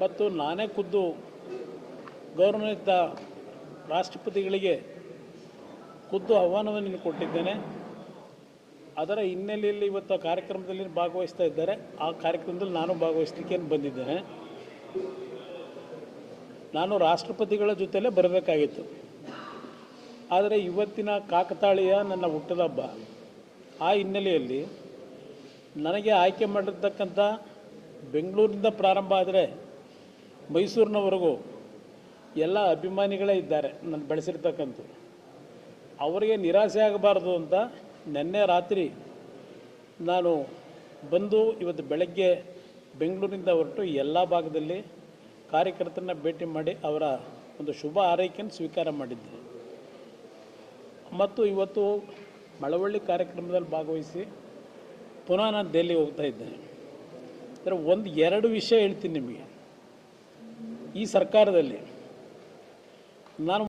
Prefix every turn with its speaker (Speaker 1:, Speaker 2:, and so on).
Speaker 1: ಮತ್ತು ನಾನೇ ಖುದ್ದು ಗೌರವಯುತ ರಾಷ್ಟ್ರಪತಿಗಳಿಗೆ ಖುದ್ದು ಆಹ್ವಾನವನ್ನು ಕೊಟ್ಟಿದ್ದೇನೆ. ಅದರ ಹಿನ್ನೆಲೆಯಲ್ಲಿ ಇವತ್ತು ಕಾರ್ಯಕ್ರಮದಲ್ಲಿ ಭಾಗವಹಿಸ್ತಾ ಇದ್ದಾರೆ. ಆ ಕಾರ್ಯಕ್ರಮದಲ್ಲಿ ನಾನು ಭಾಗವಹಿಸಲಿಕ್ಕೆ ಬಂದಿದ್ದೇನೆ. ನಾನು ರಾಷ್ಟ್ರಪತಿಗಳ ಜೊತೆಲೇ ಬರಬೇಕಾಗಿತ್ತು. ಆದರೆ ಇವತ್ತಿನ ಕಾಕತಾಳೀಯ ನನ್ನ ಹುಟ್ಟದ ಹಬ್ಬ. ಆ ಹಿನ್ನೆಲೆಯಲ್ಲಿ ನನಗೆ ಆಯ್ಕೆ ಮಾಡಿರ್ತಕ್ಕಂಥ ಬೆಂಗಳೂರಿನಿಂದ ಪ್ರಾರಂಭ ಆದರೆ ಮೈಸೂರಿನವರೆಗೂ ಎಲ್ಲ ಅಭಿಮಾನಿಗಳೇ ಇದ್ದಾರೆ ನಾನು ಬೆಳೆಸಿರ್ತಕ್ಕಂಥ ಅವರಿಗೆ ನಿರಾಸೆ ಆಗಬಾರ್ದು ಅಂತ ನಿನ್ನೆ ರಾತ್ರಿ ನಾನು ಬಂದು ಇವತ್ತು ಬೆಳಗ್ಗೆ ಬೆಂಗಳೂರಿನಿಂದ ಹೊರಟು ಎಲ್ಲ ಭಾಗದಲ್ಲಿ ಕಾರ್ಯಕರ್ತರನ್ನ ಭೇಟಿ ಮಾಡಿ ಅವರ ಒಂದು ಶುಭ ಆರೈಕೆಯನ್ನು ಸ್ವೀಕಾರ ಮಾಡಿದ್ದೆ. ಮತ್ತು ಇವತ್ತು ಮಳವಳ್ಳಿ ಕಾರ್ಯಕ್ರಮದಲ್ಲಿ ಭಾಗವಹಿಸಿ ಪುನಃ ನಾನು ದೆಹಲಿ ಹೋಗ್ತಾ ಇದ್ದೇನೆ ಅಂದರೆ ಒಂದು ಎರಡು ವಿಷಯ ಹೇಳ್ತೀನಿ ನಿಮಗೆ. ಈ ಸರ್ಕಾರದಲ್ಲಿ ನಾನು